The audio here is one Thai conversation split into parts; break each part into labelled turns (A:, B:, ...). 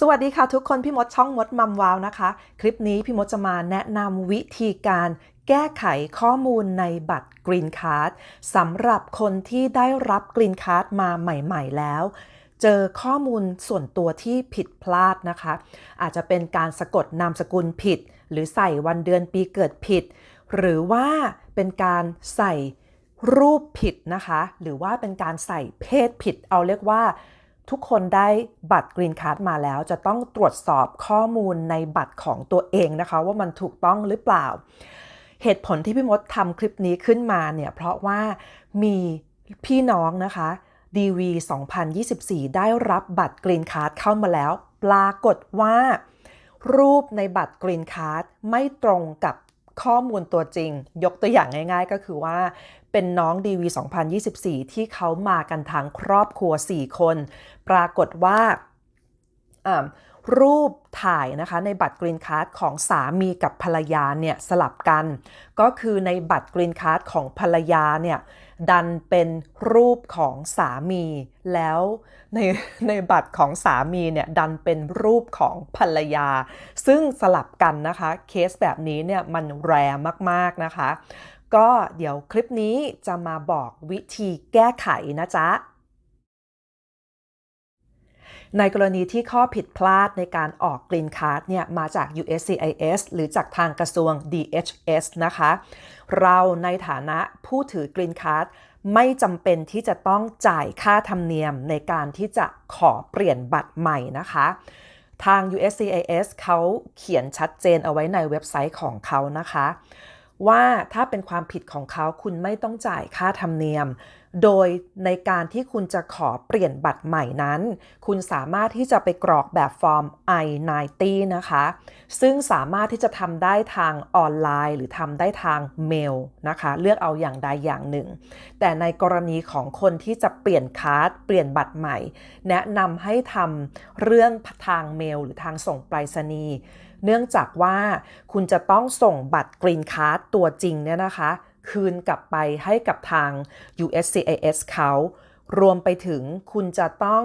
A: สวัสดีค่ะทุกคนพี่มดช่องมดมัมวาวนะคะ คลิปนี้พี่มดจะมาแนะนำวิธีการแก้ไขข้อมูลในบัตร Green Card สำหรับคนที่ได้รับ Green Card มาใหม่ ๆ แล้ว เจอข้อมูลส่วนตัวที่ผิดพลาดนะคะ อาจจะเป็นการสะกดนามสกุลผิด หรือใส่วันเดือนปีเกิดผิด หรือว่าเป็นการใส่รูปผิดนะคะ หรือว่าเป็นการใส่เพศผิด เอาเรียกว่า ทุกคนได้บัตร Green Card มาแล้ว จะต้องตรวจสอบข้อมูลในบัตรของตัวเองนะคะ ว่ามันถูกต้องหรือเปล่า เหตุผลที่พี่มดทำคลิปนี้ขึ้นมาเนี่ย เพราะว่ามีพี่น้องนะคะ DV 2024 ได้รับบัตร Green Card เข้ามาแล้ว ปรากฏว่า รูปในบัตร Green Card ไม่ตรงกับข้อมูลตัวจริง ยกตัวอย่างง่าย ๆ ก็คือว่า เป็นน้อง DV 2024 ที่เขามากันทั้งครอบครัว 4 คน ปรากฏว่ารูปถ่ายนะคะในบัตรกรีนคาร์ดของสามีกับภรรยาเนี่ยสลับกัน ก็คือในบัตรกรีนคาร์ดของภรรยาเนี่ยดันเป็นรูปของสามีแล้วในในบัตรของสามีเนี่ยดันเป็นรูปของภรรยา ซึ่งสลับกันนะคะเคสแบบนี้เนี่ยมันแรงมากๆนะคะ ก็เดี๋ยวคลิปนี้จะมาบอกวิธีแก้ไขนะจ๊ะ ในกรณีที่ข้อผิดพลาดในการออกกรีนคาร์ดเนี่ยมาจาก USCIS หรือจากทางกระทรวง DHS นะคะ เราในฐานะผู้ถือกรีนคาร์ดไม่จำเป็นที่จะต้องจ่ายค่าธรรมเนียมในการที่จะขอเปลี่ยนบัตรใหม่นะคะ ทาง USCIS เขาเขียนชัดเจนเอาไว้ในเว็บไซต์ของเขานะคะ ว่าถ้าเป็นความผิดของเขาคุณไม่ต้องจ่ายค่าธรรมเนียม โดยในการที่คุณจะขอเปลี่ยนบัตรใหม่นั้น คุณสามารถที่จะไปกรอกแบบฟอร์ม I-90 นะคะ ซึ่งสามารถที่จะทำได้ทางออนไลน์ หรือทำได้ทางเมลนะคะ เลือกเอาอย่างใดอย่างหนึ่ง แต่ในกรณีของคนที่จะเปลี่ยนคาร์ดเปลี่ยนบัตรใหม่ แนะนำให้ทำเรื่องทางเมล หรือทางส่งไปรษณีย์เนื่องจากว่าคุณจะต้องส่งบัตรกรีนคาร์ดตัวจริงเนี่ยนะคะ คืนกลับไปให้กับทาง USCIS เขารวมไปถึงคุณจะต้อง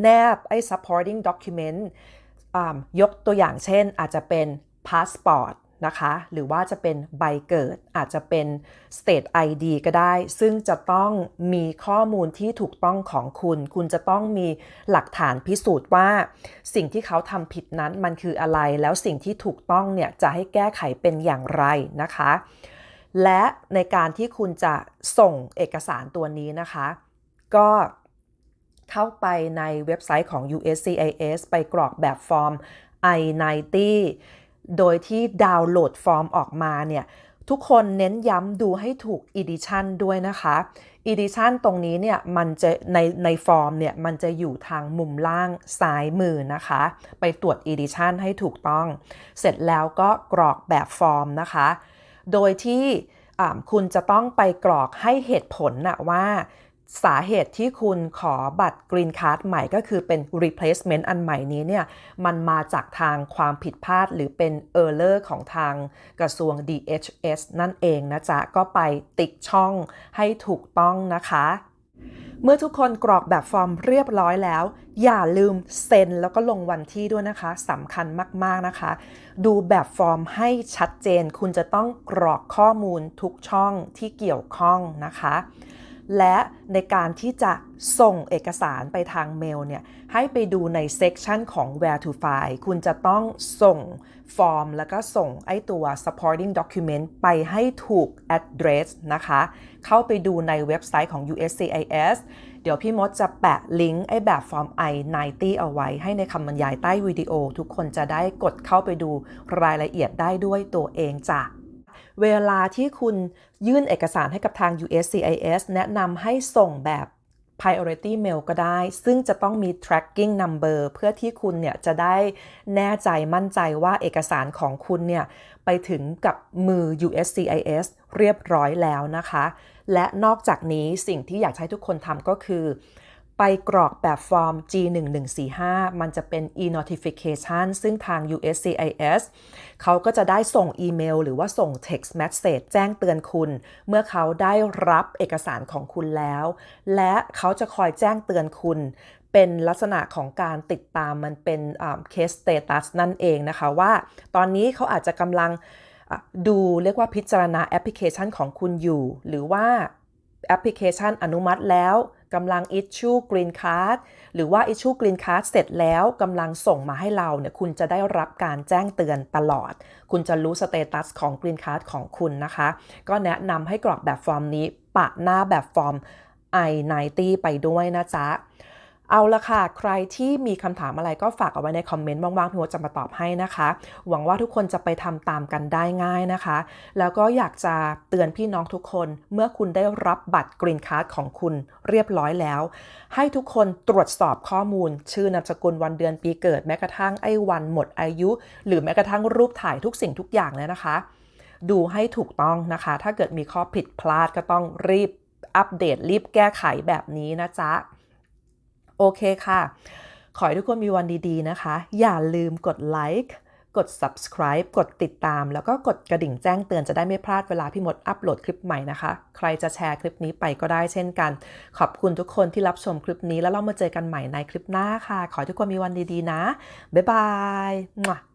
A: แนบไอ้ supporting document ยกตัวอย่างเช่นอาจจะเป็น passport นะคะหรือว่าจะเป็นใบเกิดอาจจะเป็น state ID ก็ได้ ซึ่งจะต้องมีข้อมูลที่ถูกต้องของคุณ คุณจะต้องมีหลักฐานพิสูจน์ว่า สิ่งที่เขาทำผิดนั้นมันคืออะไร แล้วสิ่งที่ถูกต้องเนี่ยจะให้แก้ไขเป็นอย่างไรนะคะ และในการที่คุณจะส่งเอกสารตัวนี้นะคะ ก็เข้าไปในเว็บไซต์ของ USCIS ไปกรอกแบบฟอร์ม I-90 โดยที่ดาวน์โหลดฟอร์มออกมาเนี่ยทุกคนเน้นย้ำดูให้ถูก Edition ด้วยนะคะ Edition ตรงนี้เนี่ยมันจะในในฟอร์มเนี่ยมันจะอยู่ทางมุมล่างซ้ายมือนะคะ ไปตรวจ Edition ให้ถูกต้อง เสร็จแล้วก็กรอกแบบฟอร์มนะคะ โดยที่คุณจะต้องไปกรอกให้เหตุผลนะว่าสาเหตุที่คุณขอบัตร Green Card ใหม่ก็คือเป็น replacement อันใหม่นี้เนี่ย มันมาจากทางความผิดพลาดหรือเป็น error ของทางกระทรวง DHS นั่นเองนะจ๊ะ ก็ไปติ๊กช่องให้ถูกต้องนะคะ เมื่อทุกคนกรอกแบบฟอร์มเรียบร้อยแล้ว อย่าลืมเซ็นแล้วก็ลงวันที่ด้วยนะคะสำคัญมากๆนะคะ ดูแบบฟอร์มให้ชัดเจน คุณจะต้องกรอกข้อมูลทุกช่องที่เกี่ยวข้องนะคะ และในการที่จะส่งเอกสารไปทางเมลเนี่ยให้ไปดูในเซกชันของ where to file คุณจะต้องส่งฟอร์มแล้วก็ส่งไอตัว supporting document ไปให้ถูก address นะคะ เข้าไปดูในเว็บไซต์ของ USCIS เดี๋ยวพี่มดจะแปะลิงก์ไอแบบฟอร์ม I-90 เอาไว้ให้ในคำบรรยายใต้วิดีโอ ทุกคนจะได้กดเข้าไปดูรายละเอียดได้ด้วยตัวเองจ้ะ เวลาที่คุณยื่นเอกสารให้กับทาง USCIS แนะนำให้ส่งแบบ priority mail ก็ได้ ซึ่งจะต้องมี tracking number เพื่อที่คุณเนี่ยจะได้แน่ใจมั่นใจว่าเอกสารของคุณเนี่ยไปถึงกับมือ USCIS เรียบร้อยแล้วนะคะ และนอกจากนี้สิ่งที่อยากให้ทุกคนทำก็คือ ไปกรอกแบบฟอร์ม G1145 มันจะเป็น e-notification ซึ่งทาง USCIS เขาก็จะได้ส่งอีเมล หรือว่าส่ง text message แจ้งเตือนคุณ เมื่อเขาได้รับเอกสารของคุณแล้ว และเขาจะคอยแจ้งเตือนคุณ เป็นลักษณะของการติดตามมันเป็นเคสสเตตัสนั่นเองนะคะว่า ตอนนี้เขาอาจจะกำลังดูเรียกว่าพิจารณาแอปพลิเคชันของคุณอยู่ หรือว่า แอปพลิเคชันอนุมัติแล้วกำลัง issue green card หรือว่า issue green card เสร็จแล้วกำลังส่งมาให้เราเนี่ยคุณจะได้รับการแจ้งเตือนตลอด คุณจะรู้สเตตัสของ green card ของคุณนะคะ ก็แนะนำให้กรอกแบบฟอร์มนี้ ปะหน้าแบบฟอร์ม I90 ไปด้วยนะจ๊ะ เอาละค่ะ ใครที่มีคำถามอะไรก็ฝากเอาไว้ในคอมเมนต์ว่างๆพี่มดจะมาตอบให้นะคะ หวังว่าทุกคนจะไปทำตามกันได้ง่ายนะคะ แล้วก็อยากจะเตือนพี่น้องทุกคน เมื่อคุณได้รับบัตรกรีนการ์ดของคุณเรียบร้อยแล้ว ให้ทุกคนตรวจสอบข้อมูล ชื่อนามสกุลวันเดือนปีเกิดแม้กระทั่งไอ้วันหมดอายุ หรือแม้กระทั่งรูปถ่ายทุกสิ่งทุกอย่างเลยนะคะ ดูให้ถูกต้องนะคะ ถ้าเกิดมีข้อผิดพลาดก็ต้องรีบอัปเดตรีบแก้ไขแบบนี้นะจ๊ะ โอเคค่ะ ขอให้ทุกคนมีวันดีๆนะคะ อย่าลืมกดไลค์กด subscribe กดติดตาม แล้วก็กดกระดิ่งแจ้งเตือนจะได้ไม่พลาดเวลาพี่มดอัปโหลดคลิปใหม่นะคะ ใครจะแชร์คลิปนี้ไปก็ได้เช่นกัน ขอบคุณทุกคนที่รับชมคลิปนี้แล้วเรามาเจอกันใหม่ในคลิปหน้าค่ะ ขอให้ทุกคนมีวันดีๆนะ บ๊ายบาย